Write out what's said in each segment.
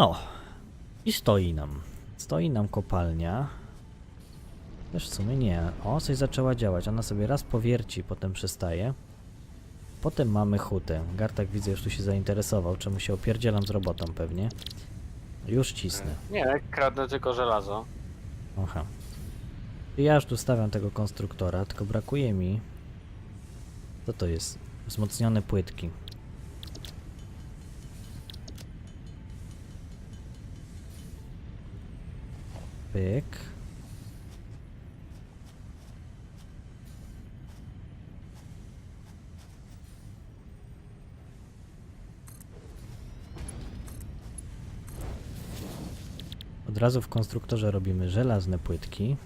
No. I stoi nam. Stoi nam kopalnia. Też w sumie nie. O, coś zaczęła działać. Ona sobie raz powierci, potem przestaje. Potem mamy hutę. Gartak widzę już tu się zainteresował, czemu się opierdzielam z robotą pewnie. Już cisnę. Nie, kradnę tylko żelazo. Aha. Ja już tu stawiam tego konstruktora, tylko brakuje mi... Co to jest? Wzmocnione płytki. Pyk. Od razu w konstruktorze robimy żelazne płytki.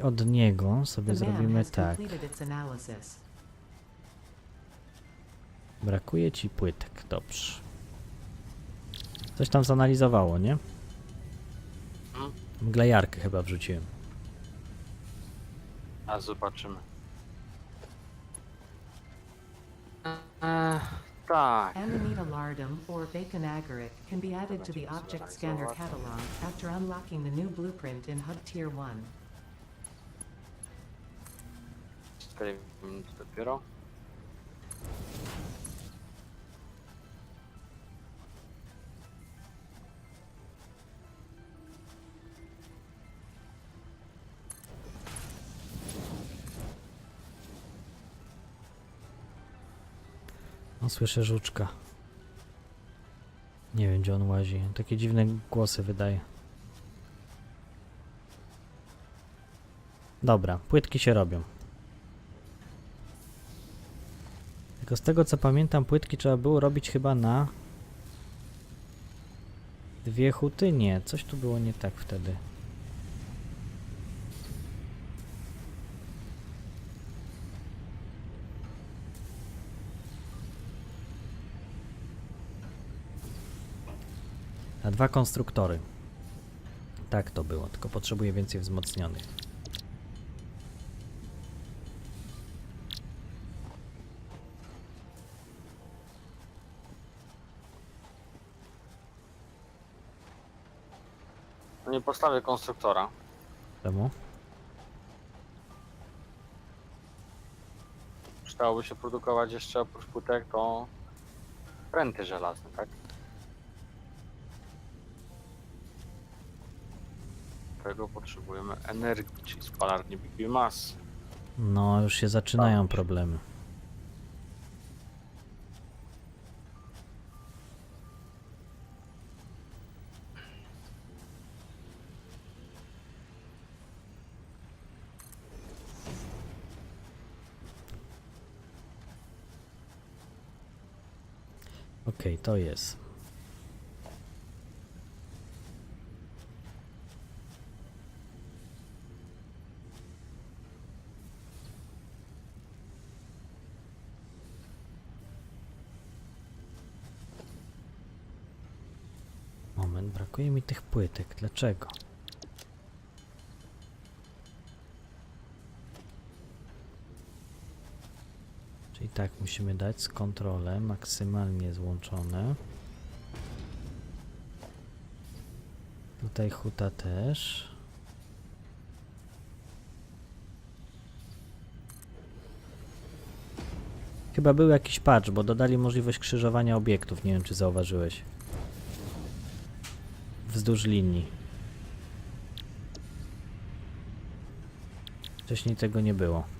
I od niego sobie zrobimy tak. Brakuje ci płytek, dobrze. Coś tam zanalizowało, nie? Mhm. Mglejarkę chyba wrzuciłem. A zobaczymy. Eee, tak. Amanita lardum or bacon agaric can be added to the object scanner catalog after unlocking the new blueprint in HUD Tier 1. 4 minuty dopiero. No słyszę żuczka. Nie wiem gdzie on łazi. Takie dziwne głosy wydaje. Dobra, płytki się robią. Tylko z tego co pamiętam, płytki trzeba było robić chyba na dwie huty? Nie, coś tu było nie tak wtedy. Na dwa konstruktory. Tak to było, tylko potrzebuję więcej wzmocnionych. Nie postawię konstruktora. Czemu? Przydałoby się produkować jeszcze oprócz płytek to pręty żelazne, tak? Tego potrzebujemy energii, czyli spalarni Big Mass. No, już się zaczynają Tak. problemy. Okej, to jest. Moment, brakuje mi tych płytek. Dlaczego? Czyli tak, musimy dać z kontrolę maksymalnie złączone. Tutaj huta też. Chyba był jakiś patch, bo dodali możliwość krzyżowania obiektów. Nie wiem, czy zauważyłeś. Wzdłuż linii. Wcześniej tego nie było.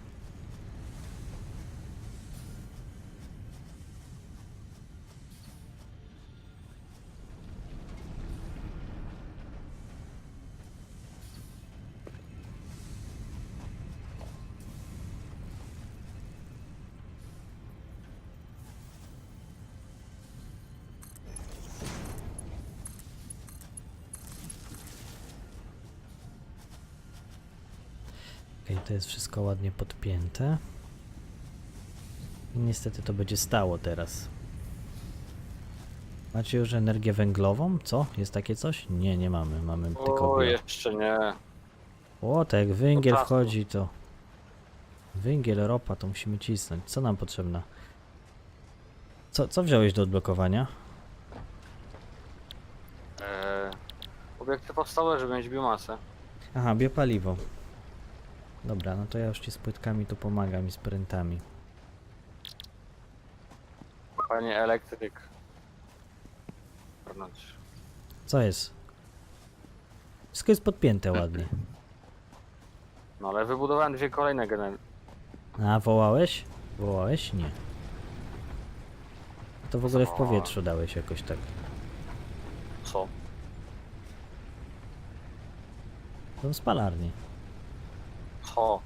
Okej, to jest wszystko ładnie podpięte. Niestety to będzie stało teraz. Macie już energię węglową? Co? Jest takie coś? Nie, nie mamy. Mamy tylko O, jeszcze nie. O, tak jak węgiel wchodzi, to... Węgiel, ropa, to musimy cisnąć. Co nam potrzebna? Co, co wziąłeś do odblokowania? E, obiekty podstawowe, żeby mieć biomasę. Aha, biopaliwo. Dobra, no to ja już ci z płytkami tu pomagam i z prętami. Panie elektryk. Wewnątrz. Co jest? Wszystko jest podpięte ładnie. No ale wybudowałem dwie kolejne gener... A, wołałeś? Wołałeś? Nie. To w ogóle w powietrzu dałeś jakoś tak. Co? Tą spalarnię. Co?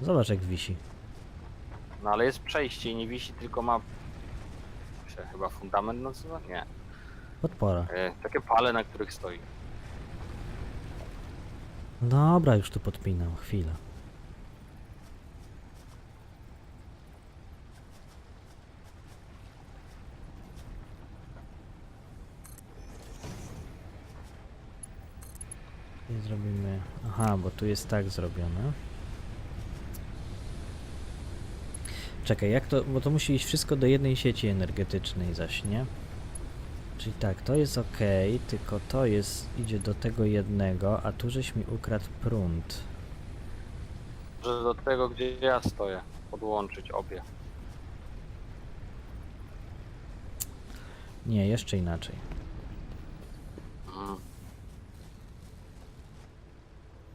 Zobacz jak wisi. No ale jest przejście i nie wisi, tylko ma... Się chyba fundament nazywa? Nie. Podpora. E, takie pale, na których stoi. Dobra, już tu podpinam. Chwila. I zrobimy... Aha, bo tu jest tak zrobione. Czekaj, jak to... Bo to musi iść wszystko do jednej sieci energetycznej zaś, nie? Czyli tak, to jest ok, tylko to jest... idzie do tego jednego, a tu żeś mi ukradł prąd. Że do tego, gdzie ja stoję, podłączyć obie. Nie, jeszcze inaczej. Mm.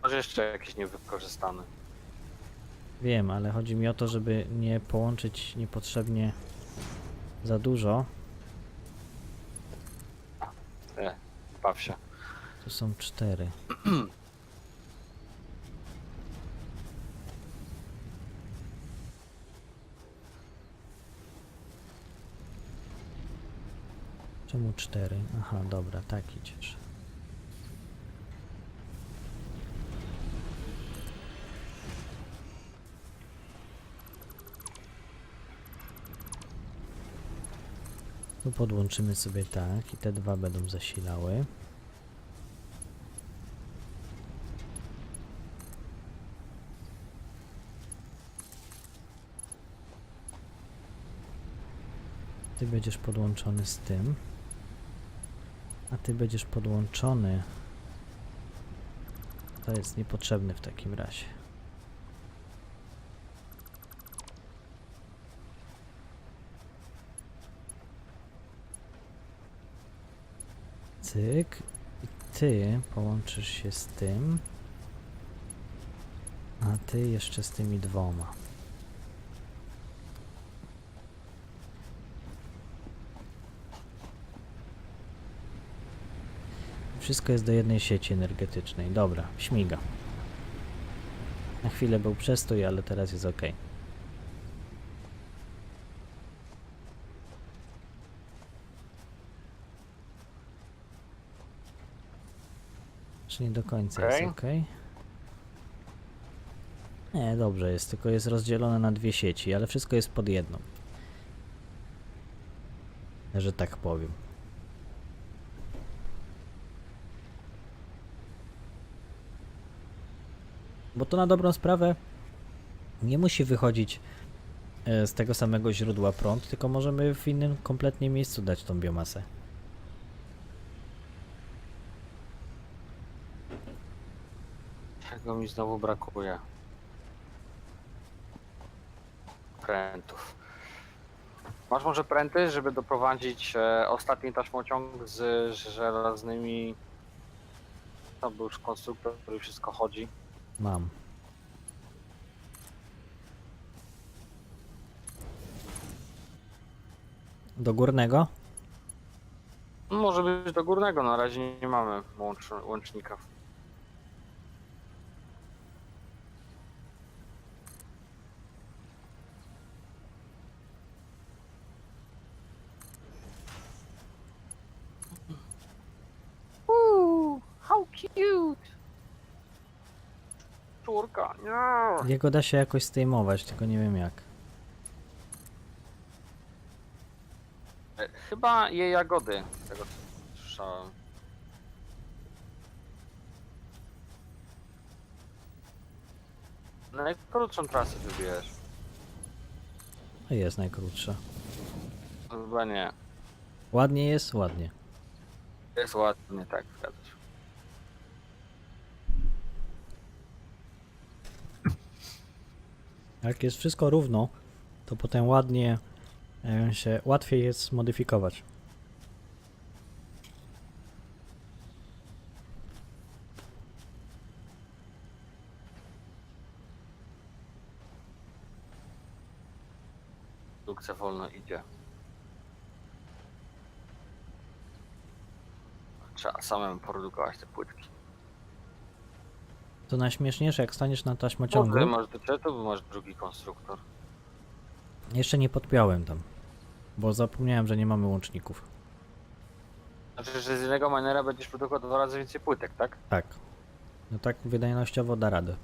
Może jeszcze jakiś niewykorzystany. Wiem, ale chodzi mi o to, żeby nie połączyć niepotrzebnie za dużo. E, baw się. Tu są cztery. Czemu cztery? Aha, dobra, tak idziesz. Tu podłączymy sobie tak i te dwa będą zasilały. Ty będziesz podłączony z tym. A ty będziesz podłączony. To jest niepotrzebny w takim razie. Cyk. I ty połączysz się z tym. A ty jeszcze z tymi dwoma. Wszystko jest do jednej sieci energetycznej. Dobra, śmiga. Na chwilę był przestój, ale teraz jest ok. Nie do końca Okej. jest ok? Nie, dobrze jest, tylko jest rozdzielone na dwie sieci, ale wszystko jest pod jedną. Że tak powiem. Bo to na dobrą sprawę nie musi wychodzić e, z tego samego źródła prąd, tylko możemy w innym kompletnie miejscu dać tą biomasę. Mi znowu brakuje? Prętów. Masz może pręty, żeby doprowadzić e, ostatni taśmociąg z żelaznymi... To był już konstruktor, który wszystko chodzi. Mam. Do górnego? Może być do górnego, na razie nie mamy łącz, łącznika. Kurka, nie. No. Jego da się jakoś zdejmować, tylko nie wiem jak. E, chyba je jagody, z tego co słyszałem. Najkrótszą trasę wybierz. Jest najkrótsza. No chyba nie. Ładnie jest? Ładnie. Jest ładnie, tak, zgadza. Jak jest wszystko równo, to potem ładnie e, się, łatwiej jest zmodyfikować. Produkcja wolno idzie. Trzeba samemu produkować te płytki. To najśmieszniejsze, jak staniesz na Ciągu. taśmociągu, Masz do tu masz drugi konstruktor. jeszcze nie podpiąłem tam, bo zapomniałem, że nie mamy łączników. Znaczy, że z jednego minera będziesz produkował dwa razy więcej płytek, tak? Tak. No tak wydajnościowo da radę.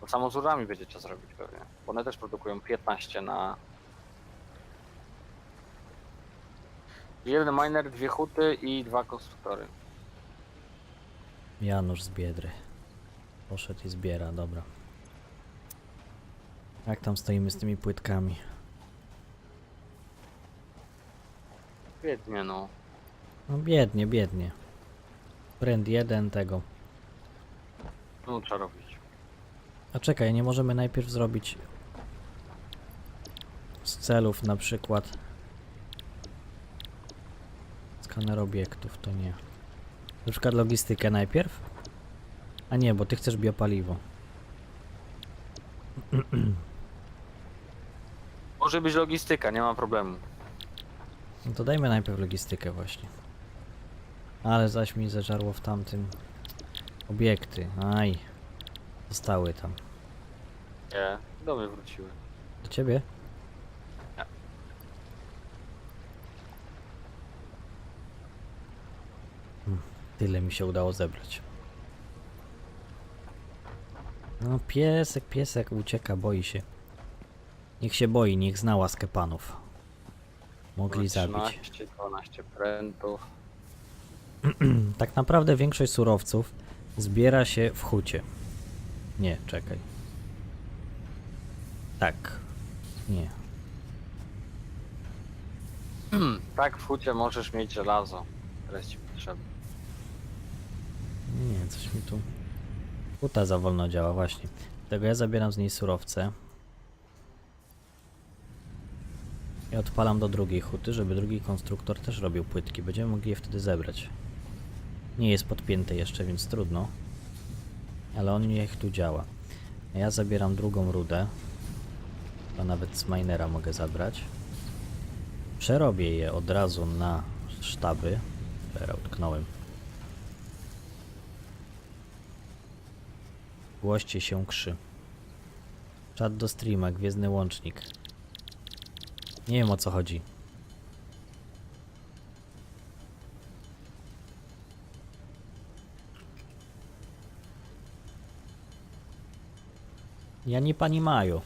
To samo z rurami będzie trzeba zrobić pewnie. Bo one też produkują 15 na... Jeden miner, dwie huty i dwa konstruktory. Janusz z Biedry. Poszedł i zbiera, dobra. Jak tam stoimy z tymi płytkami? Biednie no. No biednie, biednie. Brand jeden tego. No trzeba robić. A czekaj, nie możemy najpierw zrobić z celów na przykład skaner obiektów, to nie. Na przykład logistykę najpierw? A nie, bo ty chcesz biopaliwo. Może być logistyka, nie ma problemu. No to dajmy najpierw logistykę właśnie. Ale zaś mi zażarło w tamtym obiekty. Aj. Zostały tam. Nie, do mnie wróciły. Do ciebie? Nie. Hmm, Tyle mi się udało zebrać. No piesek, piesek ucieka, boi się. Niech się boi, niech zna łaskę panów. Mogli zabić. 13, 12 prętów. Tak naprawdę większość surowców zbiera się w hucie. Nie, czekaj. Tak. Nie. tak, w hucie możesz mieć żelazo. Teraz ci potrzebne. Nie, coś mi tu. Huta za wolno działa, właśnie. Tego ja zabieram z niej surowce. I odpalam do drugiej huty, żeby drugi konstruktor też robił płytki. Będziemy mogli je wtedy zebrać. Nie jest podpięty jeszcze, więc trudno. Ale on niech tu działa. Ja zabieram drugą rudę. To nawet z minera mogę zabrać. Przerobię je od razu na sztaby. Teraz utknąłem. Głoście się krzy. Czat do streama, gwiezdny łącznik. Nie wiem o co chodzi. Ja nie pani Maju.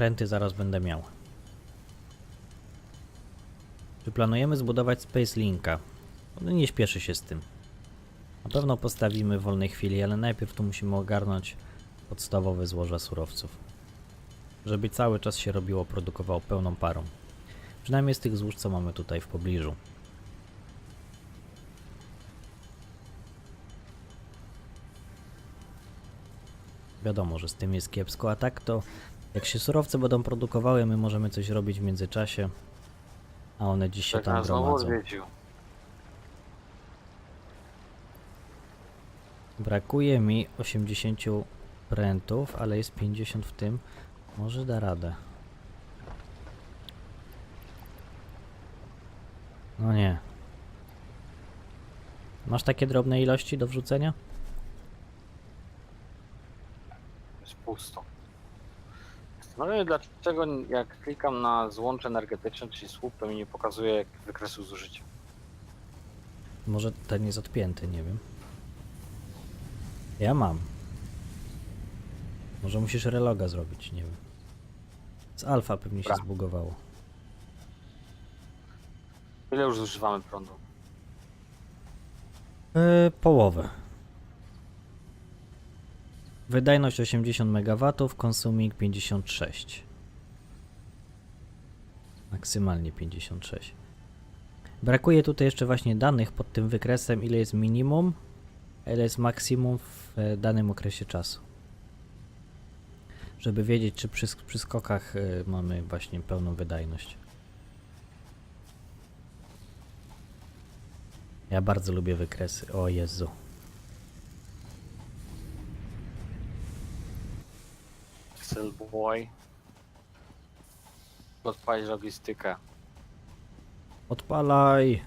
Pręty zaraz będę miał. Czy planujemy zbudować Space Linka? No nie śpieszy się z tym. Na pewno postawimy w wolnej chwili, ale najpierw tu musimy ogarnąć podstawowe złoża surowców. Żeby cały czas się robiło, produkowało pełną parą. Przynajmniej z tych złóż, co mamy tutaj w pobliżu. Wiadomo, że z tym jest kiepsko, a tak to jak się surowce będą produkowały, my możemy coś robić w międzyczasie, a one dziś się Tak tam nas znowu gromadzą. odwiedził. Brakuje mi 80 prętów, ale jest 50 w tym. Może da radę. No nie. Masz takie drobne ilości do wrzucenia? pusto. Zastanawiam się, dlaczego jak klikam na złącze energetyczne, czyli słup, to mi nie pokazuje wykresu zużycia. Może ten jest odpięty, nie wiem. Ja mam. Może musisz reloga zrobić, nie wiem. Z alfa pewnie się Dobra. zbugowało. Ile już zużywamy prądu? Yy, połowę. Wydajność 80 MW, konsuming 56. Maksymalnie 56. Brakuje tutaj jeszcze właśnie danych pod tym wykresem, ile jest minimum, ile jest maksimum w e, danym okresie czasu. Żeby wiedzieć, czy przy, przy skokach e, mamy właśnie pełną wydajność. Ja bardzo lubię wykresy. O Jezu. Excel Boy. Odpalić logistykę. Odpalaj!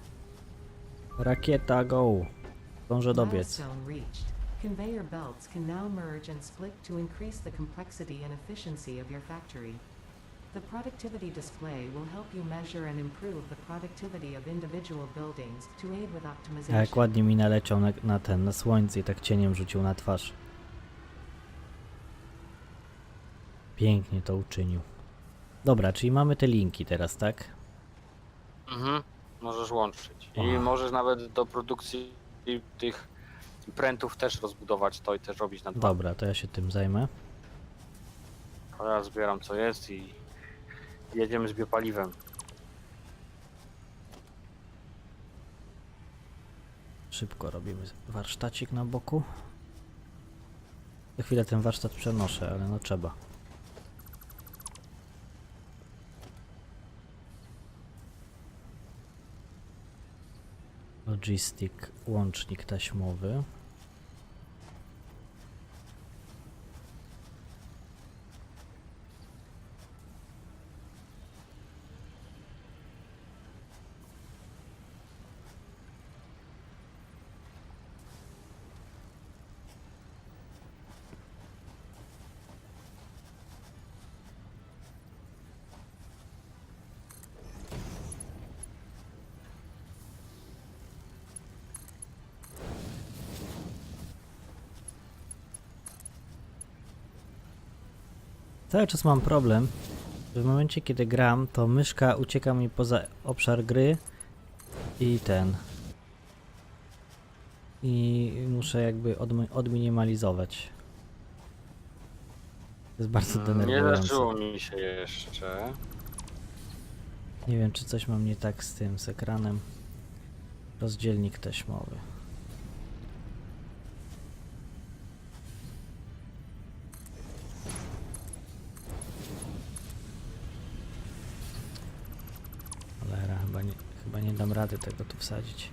Rakieta, go! Dążę dobiec. Milestone reached. Conveyor belts can now merge and split to increase the complexity and efficiency of your factory. The productivity display will help you measure and improve the productivity of individual buildings to aid with A jak optimization. ładnie mi naleciał na, na ten, na słońce i tak cieniem rzucił na twarz. Pięknie to uczynił. Dobra, czyli mamy te linki teraz, tak? Mhm. Możesz łączyć. I Aha. możesz nawet do produkcji tych prętów też rozbudować to i też robić na dwa. Dobra, to ja się tym zajmę. A ja zbieram co jest i jedziemy z biopaliwem. Szybko robimy warsztacik na boku. Za chwilę ten warsztat przenoszę, ale no trzeba. Logistic, łącznik taśmowy. Cały czas mam problem, że w momencie kiedy gram, to myszka ucieka mi poza obszar gry i ten. I muszę jakby odmi- odminimalizować. To jest bardzo Mm, Nie denerwujące. zdarzyło mi się jeszcze. Nie wiem, czy coś mam nie tak z tym, z ekranem. Rozdzielnik taśmowy. Cholera, chyba nie, chyba nie dam rady tego tu wsadzić.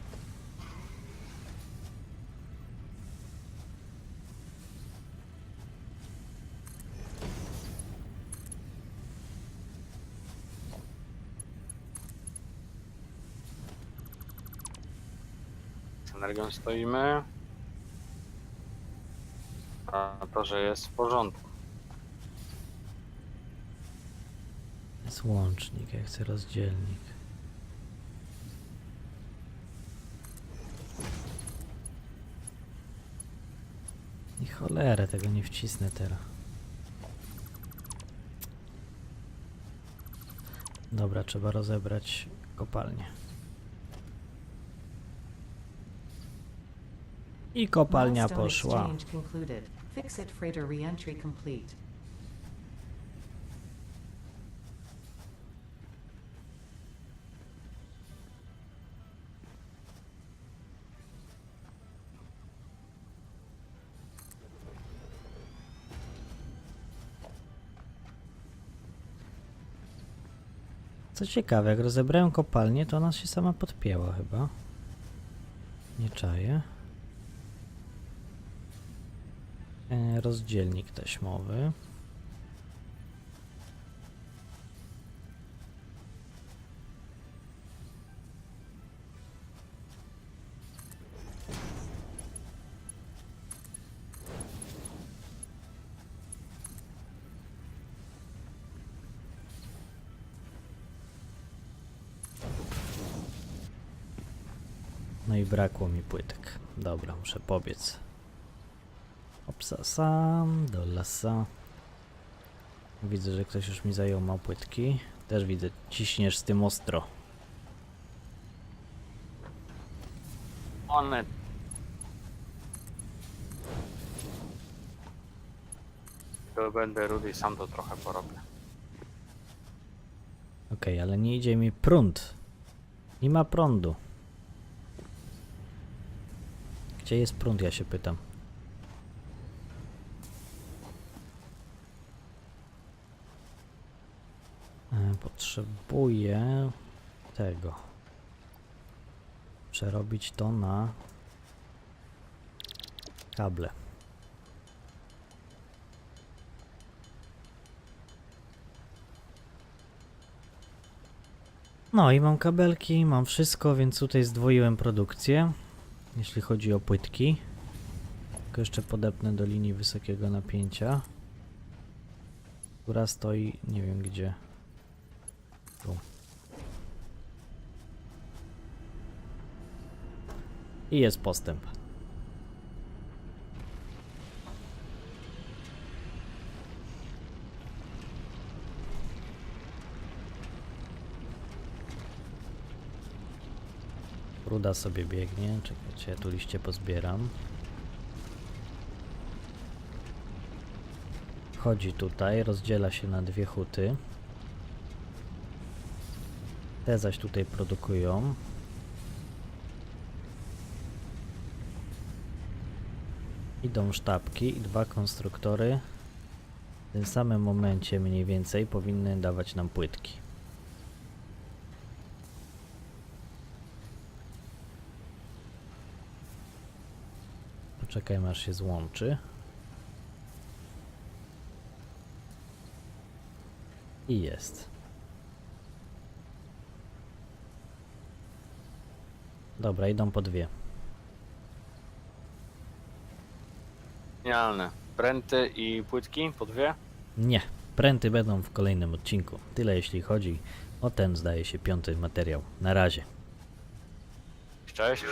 Z energią stoimy. A to, że jest w porządku. Jest łącznik, ja chcę rozdzielnik. I cholerę tego nie wcisnę teraz. Dobra, trzeba rozebrać kopalnię. I kopalnia poszła. Fixit freighter reentry complete. Co ciekawe, jak rozebrałem kopalnię, to ona się sama podpięła chyba. Nie czaję. E, rozdzielnik taśmowy. I brakło mi płytek. Dobra, muszę pobiec. Obsasam do lasa. Widzę, że ktoś już mi zajął ma płytki. Też widzę, ciśniesz z tym ostro. One. To będę rudy sam to trochę porobię. Okej, ale nie idzie mi prąd. Nie ma prądu. Gdzie jest prąd, ja się pytam. E, Potrzebuję tego. Przerobić to na kable. No i mam kabelki, mam wszystko, więc tutaj zdwoiłem produkcję, jeśli chodzi o płytki. Tylko jeszcze podepnę do linii wysokiego napięcia, która stoi, nie wiem gdzie. Tu. I jest postęp. Ruda sobie biegnie. Czekajcie, ja tu liście pozbieram. Chodzi tutaj, rozdziela się na dwie huty. Te zaś tutaj produkują. Idą sztabki i dwa konstruktory. W tym samym momencie mniej więcej powinny dawać nam płytki. Poczekajmy aż się złączy. I jest. Dobra, idą po dwie. Genialne. Pręty i płytki po dwie. Nie, pręty będą w kolejnym odcinku. Tyle jeśli chodzi o ten, zdaje się, piąty materiał. Na razie. Cześć.